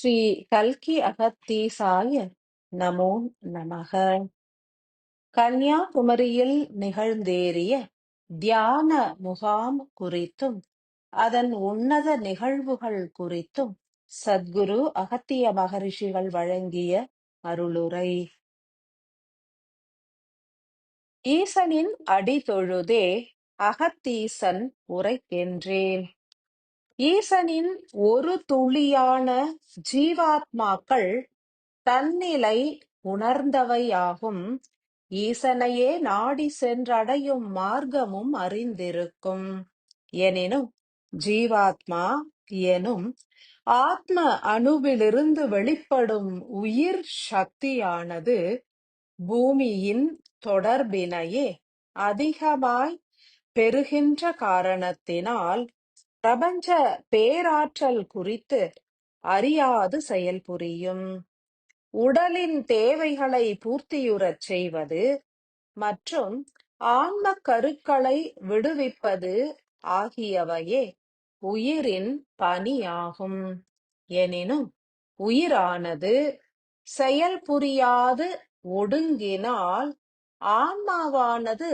ஸ்ரீ கல்கி அகத்தீசாய நமோ நமக. கன்னியாகுமரியில் நிகழ்ந்தேறிய தியான முகாம் குறித்தும் அதன் உன்னத நிகழ்வுகள் குறித்தும் சத்குரு அகத்திய மகரிஷிகள் வழங்கிய அருளுரை. ஈசனின் அடி தொழுதே அகத்தீசன் உரைக்கின்றேன். ஈசனின் ஒரு துளியான ஜீவாத்மாக்கள் தன்னிலை உணர்ந்தவையாகும். ஈசனையே நாடி சென்றடையும் மார்க்கமும் அறிந்திருக்கும். எனினும் ஜீவாத்மா எனும் ஆத்ம அணுவிலிருந்து வெளிப்படும் உயிர் சக்தியானது பூமியின் தொடர்பினையே அதிகமாய் பெறுகின்ற காரணத்தினால் பிரபஞ்ச பேராற்றல் குறித்து அறியாது செயல்புரியும் உடலின் தேவைகளை பூர்த்தியுறச் செய்வது மற்றும் ஆன்ம கருக்களை விடுவிப்பது ஆகியவையே உயிரின் பணியாகும். எனினும் உயிரானது செயல்புரியாது ஒடுங்கினால் ஆன்மாவானது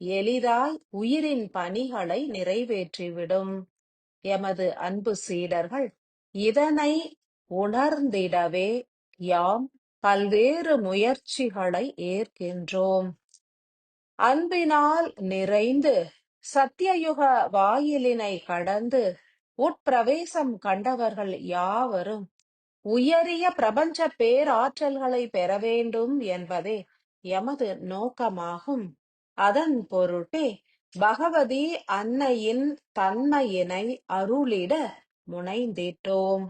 எளிதாய் உயிரின் பணிகளை நிறைவேற்றிவிடும். எமது அன்பு சீடர்கள் இதனை உணர்ந்திடவே யாம் பல்வேறு முயற்சிகளை ஏற்கின்றோம். அன்பினால் நிறைந்து சத்தியயுக வாயிலினை கடந்து உட்பிரவேசம் கண்டவர்கள் யாவரும் உயரிய பிரபஞ்ச பேராற்றல்களை பெற வேண்டும் என்பதே எமது நோக்கமாகும். அதன் பொருட்டே பகவதி அன்னையின் தன்மையினை அருளிட முனைந்திட்டோம்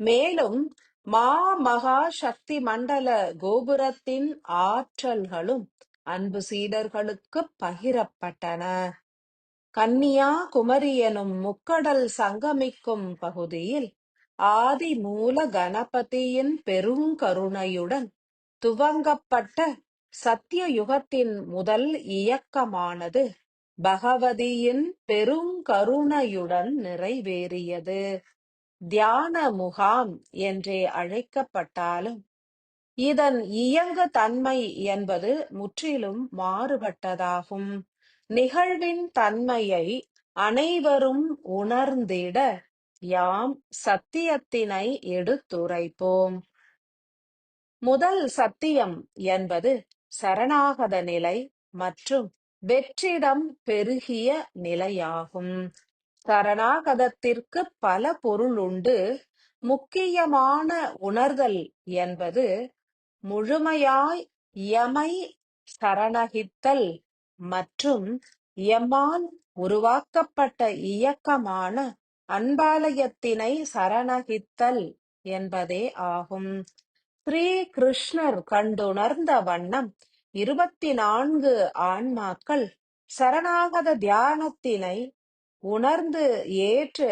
மேலும் மா மகா சக்தி மண்டல கோபுரத்தின் ஆற்றல்களும் அன்பு சீடர்களுக்கு பகிரப்பட்டன. கன்னியா குமரி எனும் முக்கடல் சங்கமிக்கும் பகுதியில் ஆதி மூல கணபதியின் பெருங்கருணையுடன் துவங்கப்பட்ட சத்திய யுகத்தின் முதல் இயக்கமானது பகவதியின் பெருங்கருணையுடன் நிறைவேறியது. தியான முகாம் என்றே அழைக்கப்பட்டாலும் இதன் இயங்கு தன்மை என்பது முற்றிலும் மாறுபட்டதாகும். நிகழ்வின் தன்மையை அனைவரும் உணர்ந்திட யாம் சத்தியத்தினை எடுத்துரைப்போம். முதல் சத்தியம் என்பது சரணாகத நிலை மற்றும் வெற்றிடம் பெருகிய நிலையாகும். சரணாகதத்திற்கு பல பொருள் உண்டு. முக்கியமான உணர்தல் என்பது முழுமையாய் எமை சரணகித்தல் மற்றும் எம்மால் உருவாக்கப்பட்ட இயக்கமான அன்பாலயத்தினை சரணகித்தல் என்பதே ஆகும். ஸ்ரீ கிருஷ்ணர் கண்டுணர்ந்த வண்ணம் இருபத்தி நான்கு ஆன்மாக்கள் சரணாகத தியானத்தினை உணர்ந்து ஏற்று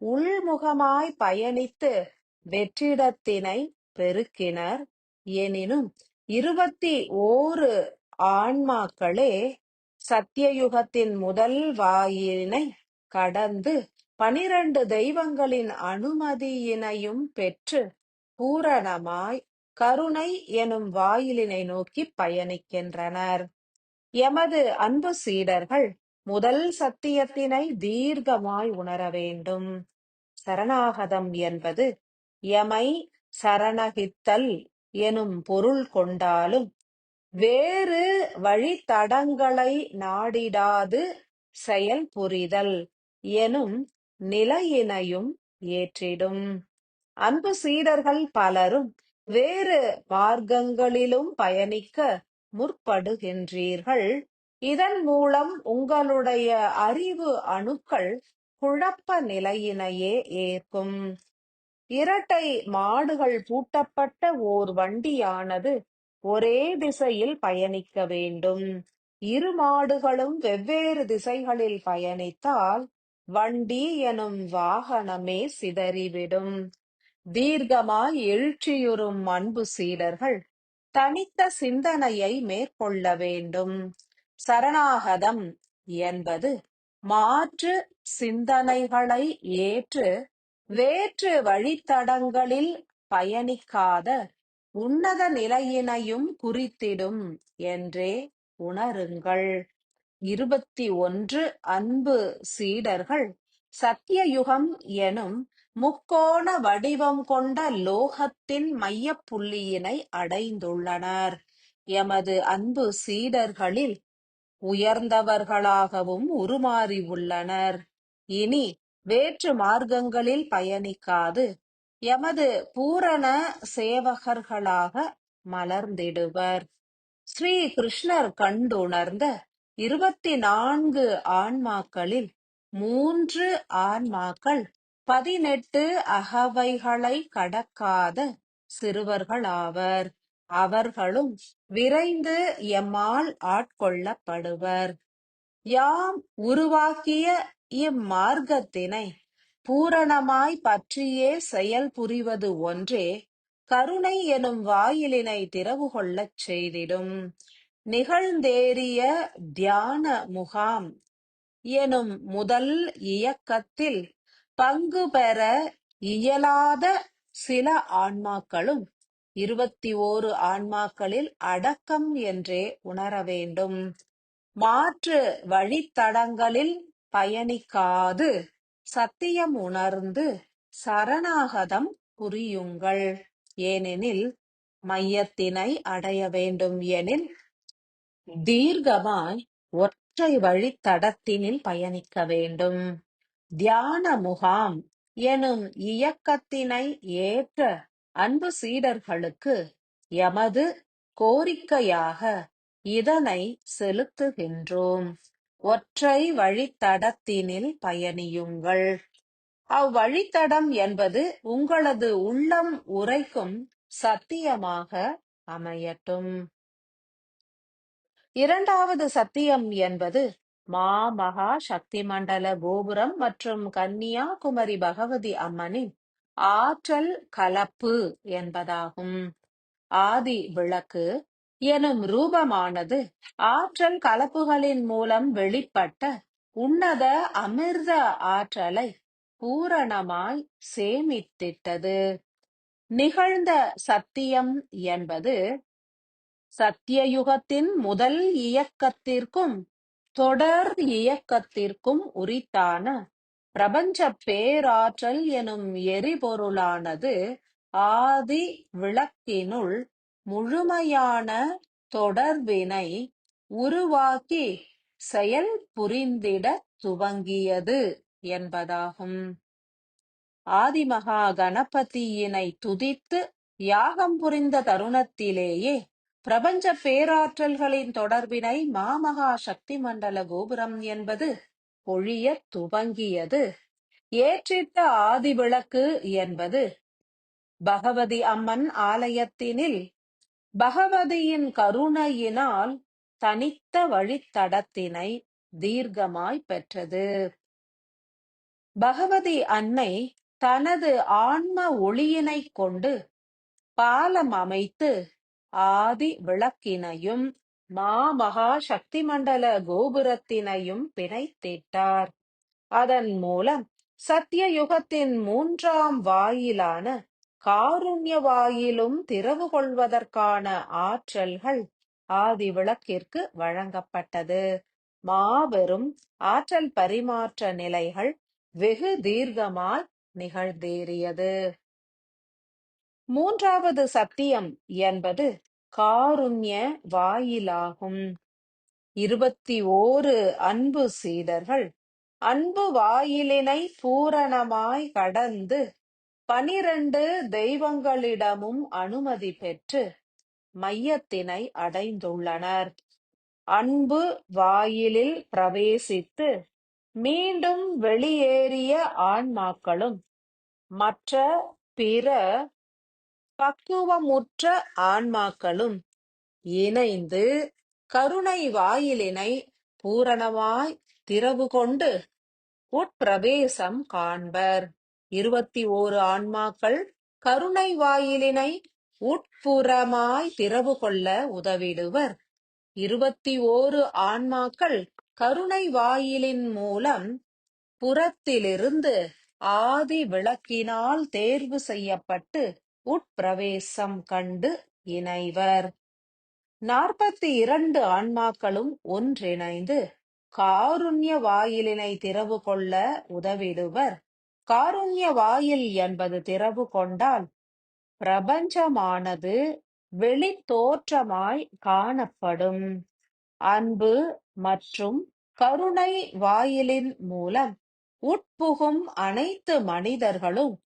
உள்முகமாய் பயணித்து வெற்றிடத்தினை பெருக்கினர். எனினும் இருபத்தி ஓரு ஆன்மாக்களே சத்தியயுகத்தின் முதல் வாயினை கடந்து பனிரண்டு தெய்வங்களின் அனுமதியினையும் பெற்று பூரணமாய் கருணை எனும் வாயிலினை நோக்கி பயணிக்கின்றனர். எமது அன்பு சீடர்கள் முதல் சத்தியத்தினை தீர்க்கமாய் உணர வேண்டும். சரணாகதம் என்பது எமை சரணகித்தல் எனும் பொருள் கொண்டாலும் வேறு வழித்தடங்களை நாடிடாது செயல் புரிதல் எனும் நிலையினையும் ஏற்றிடும். அன்பு சீடர்கள் பலரும் வேறு மார்க்கங்களிலும் பயணிக்க முற்படுகின்றீர்கள். இதன் மூலம் உங்களுடைய அறிவு அணுக்கள் குழப்ப நிலையினையே ஏற்கும். இரட்டை மாடுகள் பூட்டப்பட்ட ஓர் வண்டியானது ஒரே திசையில் பயணிக்க வேண்டும். இரு மாடுகளும் வெவ்வேறு திசைகளில் பயணித்தால் வண்டி எனும் வாகனமே சிதறிவிடும். தீர்க்கமாய் எழுச்சியுறும் அன்பு சீடர்கள் தனித்த சிந்தனையை மேற்கொள்ள வேண்டும். சரணாகதம் என்பது மாற்று சிந்தனைகளை ஏற்று வேற்று வழித்தடங்களில் பயணிக்காத உன்னத நிலையினையும் குறித்திடும் என்றே உணருங்கள். இருபத்தி ஒன்று அன்பு சீடர்கள் சத்தியயுகம் எனும் முக்கோண வடிவம் கொண்ட லோகத்தின் மையப்புள்ளியினை அடைந்துள்ளனர். எமது அன்பு சீடர்களில் உயர்ந்தவர்களாகவும் உருமாறி உள்ளனர் இனி வேற்று மார்க்கங்களில் பயணிக்காது எமது பூரண சேவகர்களாக மலர்ந்திடுவர். ஸ்ரீ கிருஷ்ணர் கண்டுணர்ந்த இருபத்தி நான்கு ஆன்மாக்களில் மூன்று ஆன்மாக்கள் பதினெட்டு அகவைகளை கடக்காத சிறுவர்களாவர். அவர்களும் விரைந்து எம்மால் ஆட்கொள்ளப்படுவர். யாம் உருவாக்கிய இம்மார்க்கத்தினை பூரணமாய் பற்றியே செயல் புரிவது ஒன்றே கருணை எனும் வாயிலினை திறவு கொள்ளச் செய்திடும். நிகழ்ந்தேறிய தியான முகாம் எனும் முதல் இயக்கத்தில் பங்கு பெற இயலாத சில ஆன்மாக்களும் இருபத்தி ஓரு ஆன்மாக்களில் அடக்கம் என்றே உணர வேண்டும். மாற்று வழித்தடங்களில் பயணிக்காது. சத்தியம் உணர்ந்து சரணாகதம் புரியுங்கள். ஏனெனில் மையத்தினை அடைய வேண்டும் எனில் தீர்க்கமாய் ஒற்றை வழித்தடத்தினில் பயணிக்க வேண்டும். தியான முகாம் எனும் இயக்கத்தினை ஏற்ற அன்பு சீடர்களுக்கு எமது கோரிக்கையாக இதனை செலுத்துகின்றோம். ஒற்றை வழித்தடத்தினில் பயணியுங்கள். அவ்வழித்தடம் என்பது உங்களது உள்ளம் உரைக்கும் சத்தியமாக அமையட்டும். இரண்டாவது சத்தியம் என்பது மாமகா சக்தி மண்டல கோபுரம் மற்றும் கன்னியாகுமரி பகவதி அம்மனின் ஆற்றல் கலப்பு என்பதாகும். ஆதி விளக்கு எனும் ரூபமானது ஆற்றல் கலப்புகளின் மூலம் வெளிப்பட்ட உன்னத அமிர்த ஆற்றலை பூரணமாய் சேமித்திட்டது. நிகழ்ந்த சத்தியம் என்பது சத்தியயுகத்தின் முதல் இயக்கத்திற்கும் தொடர் இயக்கத்திற்கும் உரித்தான பிரபஞ்ச பேராற்றல் எனும் எரிபொருளானது ஆதி விளக்கினுள் முழுமையான தொடர்பினை உருவாக்கி செயல் புரிந்திட துவங்கியது என்பதாகும். ஆதிமகா கணபதியினை துதித்து யாகம் புரிந்த தருணத்திலேயே பிரபஞ்ச பேராற்றல்களின் தொடர்பினை மாமகா சக்தி மண்டல கோபுரம் என்பது பொழிய துவங்கியது. ஏற்றிட்ட ஆதிவிளக்கு என்பது பகவதி அம்மன் ஆலயத்தினில் பகவதியின் கருணையினால் தனித்த வழித்தடத்தினை தீர்க்கமாய் பெற்றது. பகவதி அன்னை தனது ஆன்ம ஒளியினைக் கொண்டு பாலம் அமைத்து ஆதி விளக்கினையும் மாமகா சக்தி மண்டல கோபுரத்தினையும் பிணைத்திட்டார். அதன் மூலம் சத்திய யுகத்தின் மூன்றாம் வாயிலான காருண்ய வாயிலும் திறவு கொள்வதற்கான ஆற்றல்கள் ஆதி விளக்கிற்கு வழங்கப்பட்டது. மாபெரும் ஆற்றல் பரிமாற்ற நிலைகள் வெகு தீர்க்கமாய் நிகழ்ந்தேறியது. மூன்றாவது சத்தியம் என்பது காருண்ய வாயிலாகும். இருபத்தி ஓரு அன்பு சீடர்கள் அன்பு வாயிலினை பூரணமாய் கடந்து பனிரண்டு தெய்வங்களிடமும் அனுமதி பெற்று மையத்தினை அடைந்துள்ளனர். அன்பு வாயிலில் பிரவேசித்து மீண்டும் வெளியேறிய ஆன்மாக்களும் மற்ற பிற பக்குவமுற்ற ஆன்மாக்களும் இணைந்து கருணை வாயிலினை பூரணமாய் திறவு கொண்டு உட்பிரவேசம் காண்பர். இருபத்தி ஓரு ஆன்மாக்கள் கருணை வாயிலினை உட்புறமாய் திறவு கொள்ள உதவிடுவர். இருபத்தி ஓரு ஆன்மாக்கள் கருணை வாயிலின் மூலம் புறத்திலிருந்து ஆதி விளக்கினால் தேர்வு செய்யப்பட்டு உட்பிரவேசம் கண்டு இணைவர். நாற்பத்தி இரண்டு ஆன்மாக்களும் ஒன்றிணைந்து காருண்ய வாயிலினை திறவு கொள்ள உதவிடுவர். காருண்ய வாயில் என்பது திறவு கொண்டால் பிரபஞ்சமானது வெளித்தோற்றமாய் காணப்படும். அன்பு மற்றும் கருணை வாயிலின் மூலம் உட்புகும் அனைத்து மனிதர்களும்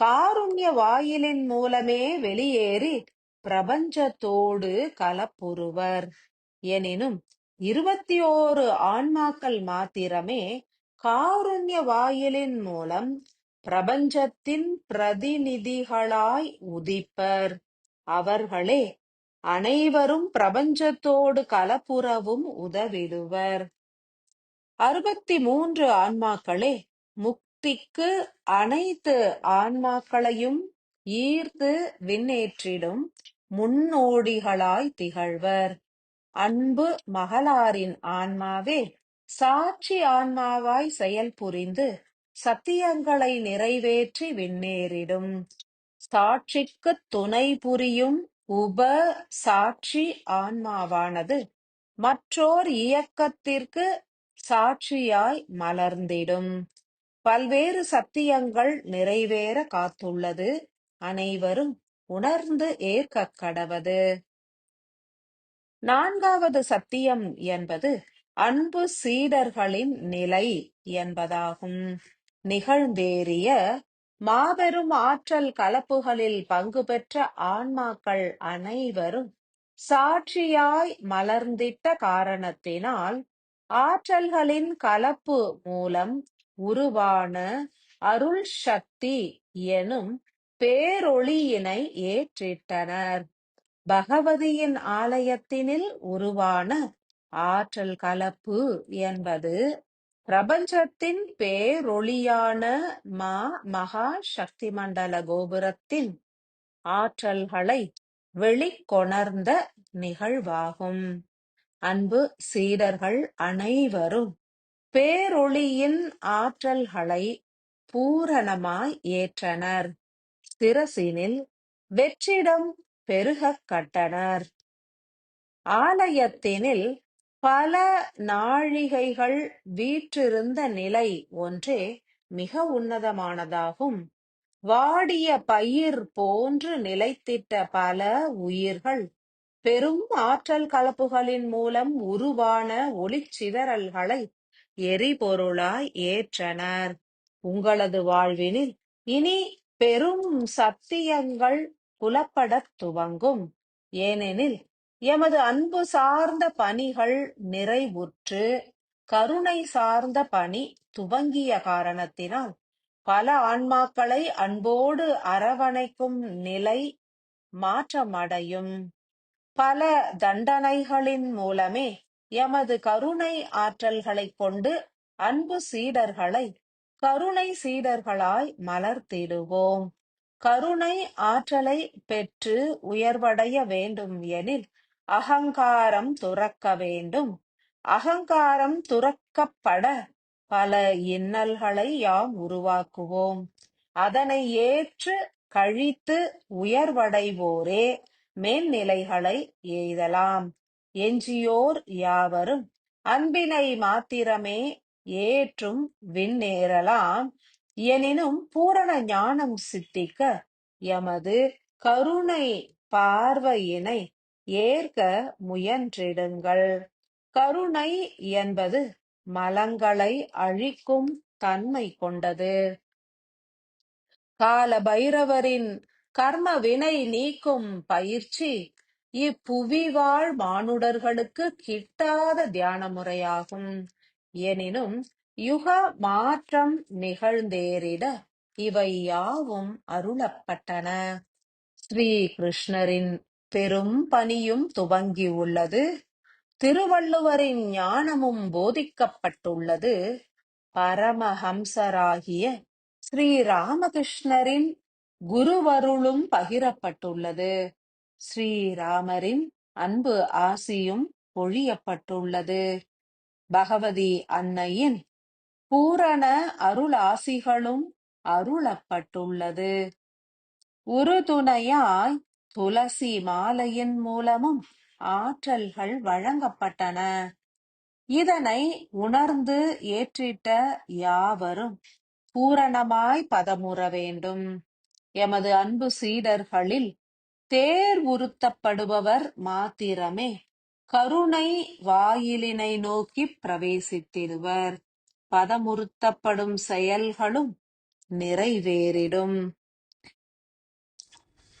காருண்ய வாயிலின் மூலமே வெளியேறி பிரபஞ்சத்தோடு கலப்புறுவர் எனினும் இருபத்தி ஓரு ஆன்மாக்கள் மாத்திரமே காருண்ய வாயிலின் மூலம் பிரபஞ்சத்தின் பிரதிநிதிகளாய் உதிப்பர். அவர்களே அனைவரும் பிரபஞ்சத்தோடு கலப்புறவும் உதவிடுவர். அறுபத்தி மூன்று ஆன்மாக்களே முக்திக்கு அனைத்து ஆன்மாக்களையும் ஈர்த்து விண்ணேற்றிடும் முன்னோடிகளாய் திகழ்வர். அன்பு மகளாரின் ஆன்மாவே சாட்சி ஆன்மாவாய் செயல் புரிந்து சத்தியங்களை நிறைவேற்றி விண்ணேறிடும். சாட்சிக்கு துணை புரியும் உப சாட்சி ஆன்மாவானது மற்றோர் இயக்கத்திற்கு சாட்சியாய் மலர்ந்திடும். பல்வேறு சத்தியங்கள் நிறைவேற காத்துள்ளது. அனைவரும் உணர்ந்து ஏற்க கடவது. நான்காவது சத்தியம் என்பது அன்பு சீடர்களின் நிலை என்பதாகும். நிகழ்ந்தேறிய மாபெரும் ஆற்றல் கலப்புகளில் பங்கு பெற்ற ஆன்மாக்கள் அனைவரும் சாட்சியாய் மலர்ந்திட்ட காரணத்தினால் ஆற்றல்களின் கலப்பு மூலம் உருவான அருள் சக்தி எனும் பேரொளியினை ஏற்றிட்டனர். பகவதியின் ஆலயத்தினில் உருவான ஆற்றல் கலப்பு என்பது பிரபஞ்சத்தின் பேரொளியான மா மகா சக்தி மண்டல கோபுரத்தின் ஆற்றல்களை வெளிக்கொணர்ந்த நிகழ்வாகும். அன்பு சீடர்கள் அனைவரும் பேரொளியின் ஆற்றல்களை பூரணமாய் ஏற்றனர். சிரசினில் வெற்றிடம் பெருகக் கட்டனர். ஆலயத்தினில் பல நாழிகைகள் வீற்றிருந்த நிலை ஒன்றே மிக உன்னதமானதாகும். வாடிய பயிர் போன்று நிலைத்திட்ட பல உயிர்கள் பெரும் ஆற்றல் கலப்புகளின் மூலம் உருவான ஒளிச்சிதறல்களை எரிபொருளாய் ஏற்றனர். உங்களது வாழ்வினில் இனி பெரும் சத்தியங்கள் புலப்படத் துவங்கும். ஏனெனில் எமது அன்பு சார்ந்த பணிகள் நிறைவுற்று கருணை சார்ந்த பணி துவங்கிய காரணத்தினால் பல ஆன்மாக்களை அன்போடு அரவணைக்கும் நிலை மாற்றமடையும். பல தண்டனைகளின் மூலமே எமது கருணை ஆற்றல்களைக் கொண்டு அன்பு சீடர்களை கருணை சீடர்களாய் மலர்த்திடுவோம். கருணை ஆற்றலை பெற்று உயர்வடைய வேண்டும் எனில் அகங்காரம் துறக்க வேண்டும். அகங்காரம் துறக்கப்பட பல இன்னல்களை யாம் உருவாக்குவோம். அதனை ஏற்று கழித்து உயர்வடைவோரே மேல்நிலைகளை எய்தலாம். எஞ்சியோர் யாவரும் அன்பினை மாத்திரமே ஏற்றும் விண்ணேறலாம். எனினும் பூரண ஞானம் சித்திக்க எமது கருணை பார்வையினை ஏற்க முயன்றிடுங்கள். கருணை என்பது மலங்களை அழிக்கும் தன்மை கொண்டது. கால பைரவரின் கர்ம வினை நீக்கும் பயிற்சி இப்புவி வாழ் மானுடர்களுக்கு கிட்டாத தியான முறையாகும் எனினும் யுக மாற்றம் நிகழ்ந்தேறிட இவை யாவும் அருளப்பட்டன. ஸ்ரீ கிருஷ்ணரின் பெரும் பணியும் துவங்கியுள்ளது. திருவள்ளுவரின் ஞானமும் போதிக்கப்பட்டுள்ளது. பரமஹம்சராகிய ஸ்ரீ ராமகிருஷ்ணரின் குருவருளும் பகிரப்பட்டுள்ளது. ஸ்ரீராமரின் அன்பு ஆசியும் பொழியப்பட்டுள்ளது. பகவதி அன்னையின் பூரண அருளாசிகளும் அருளப்பட்டுள்ளது. உறுதுணையாய் துளசி மாலையின் மூலமும் ஆற்றல்கள் வழங்கப்பட்டன. இதனை உணர்ந்து ஏற்றிட்ட யாவரும் பூரணமாய் பதமுற வேண்டும். எமது அன்பு சீடர்களில் தேர்வுறுத்தப்படுபவர் மாத்திரமே. கருணை வாயிலினை நோக்கி பிரவேசித்திடுவர். பதமுறுத்தப்படும் செயல்களும் நிறைவேறிடும்.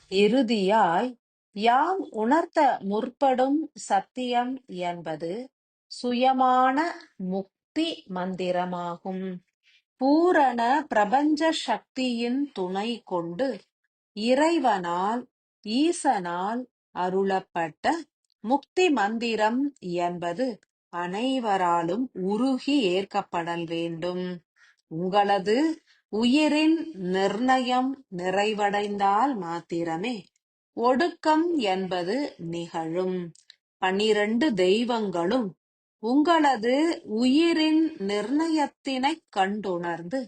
இறுதியாய் யாம் உணர்த்த முற்படும் சத்தியம் என்பது சுயமான முக்தி மந்திரமாகும். பூரண பிரபஞ்ச சக்தியின் துணை கொண்டு இறைவனால் ஈசனால் அருளப்பட்ட முக்தி மந்திரம் என்பது அனைவராலும் உருகி ஏற்கப்படல் வேண்டும். உங்களது உயிரின் நிர்ணயம் நிறைவடைந்தால் மாத்திரமே ஒடுக்கம் என்பது நிகழும். பனிரண்டு தெய்வங்களும் உங்களது உயிரின் நிர்ணயத்தினைக் கண்டுணர்ந்து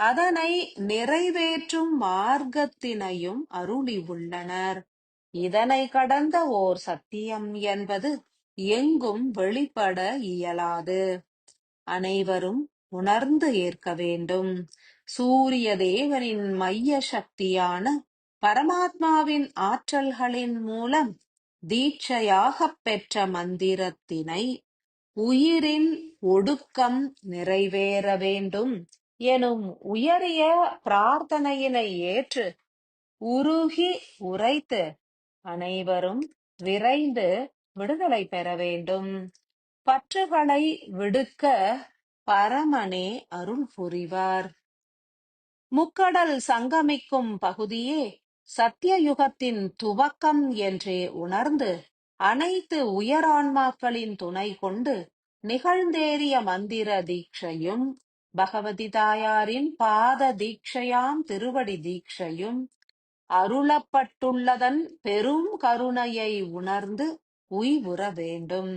அதனை நிறைவேற்றும் மார்க்கத்தினையும் அருளி உள்ளனர் இதனை கடந்த ஓர் சத்தியம் என்பது எங்கும் வெளிப்பட இயலாது. அனைவரும் உணர்ந்து ஏற்க வேண்டும். சூரிய தேவனின் மைய சக்தியான பரமாத்மாவின் ஆற்றல்களின் மூலம் தீட்சையாகப் பெற்ற மந்திரத்தினை உயிரின் ஒடுக்கம் நிறைவேற வேண்டும். எனும் உயரிய பிரார்த்தனையினை ஏற்று உருகி உரைத்து அனைவரும் விரைந்து விடுதலை பெற வேண்டும். பற்றுகளை விடுக்க பரமனே அருள் புரிவார். முக்கடல் சங்கமிக்கும் பகுதியே சத்தியயுகத்தின் துவக்கம் என்றே உணர்ந்து அனைத்து உயரான்மாக்களின் துணை கொண்டு நிகழ்ந்தேறிய மந்திர தீட்சையும் பகவதி தாயாரின் பாத தீட்சையாம் திருவடி தீட்சையும் அருளப்பட்டுள்ளதன் பெரும் கருணையை உணர்ந்து உய்வுற வேண்டும்.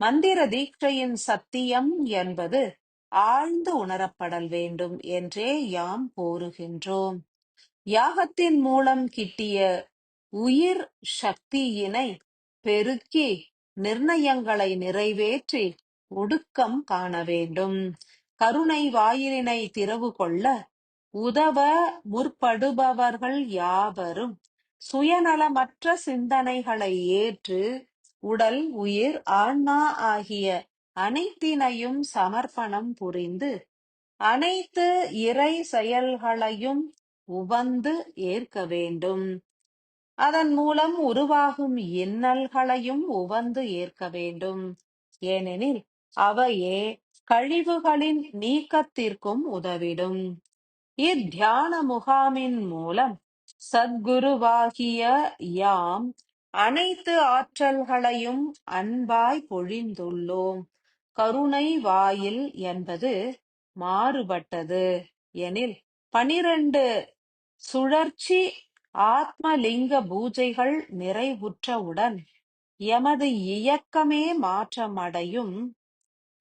மந்திர தீட்சையின் சத்தியம் என்பது ஆழ்ந்து உணரப்படல் வேண்டும் என்றே யாம் கோருகின்றோம் யாகத்தின் மூலம் கிட்டிய உயிர் சக்தியினை பெருக்கி நிர்ணயங்களை நிறைவேற்றி ஒடுக்கம் காண வேண்டும். கருணை வாயிலினை திறவு கொள்ள உதவ முற்படுபவர்கள் யாவரும். சுயநலமற்ற சிந்தனைகளை ஏற்று உடல் உயிர் ஆன்மா ஆகிய அனைத்தினையும் சமர்ப்பணம் புரிந்து அனைத்து இறை செயல்களையும் உவந்து ஏற்க வேண்டும். அதன் மூலம் உருவாகும் இன்னல்களையும் உவந்து ஏற்க வேண்டும். ஏனெனில் அவையே கழிவுகளின் நீக்கத்திற்கும் உதவிடும். இத்தியான முகாமின் மூலம் சத்குருவாகிய யாம் அனைத்து ஆற்றல்களையும் அன்பாய் பொழிந்துள்ளோம். கருணை வாயில் என்பது மாறுபட்டது. எனில் பனிரண்டு சுழற்சி ஆத்மலிங்க பூஜைகள் நிறைவுற்றவுடன் எமது இயக்கமே மாற்றமடையும்.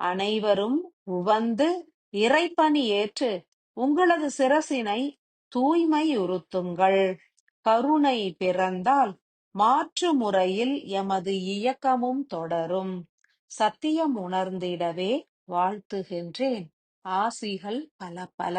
அனைவரும் உவந்து இறைப்பணி ஏற்று உங்களது சிரசினை தூய்மையுறுத்துங்கள். கருணை பிறந்தால் மாற்று முறையில் எமது இயக்கமும் தொடரும். சத்தியம் உணர்ந்திடவே வாழ்த்துகின்றேன். ஆசிகள் பல பல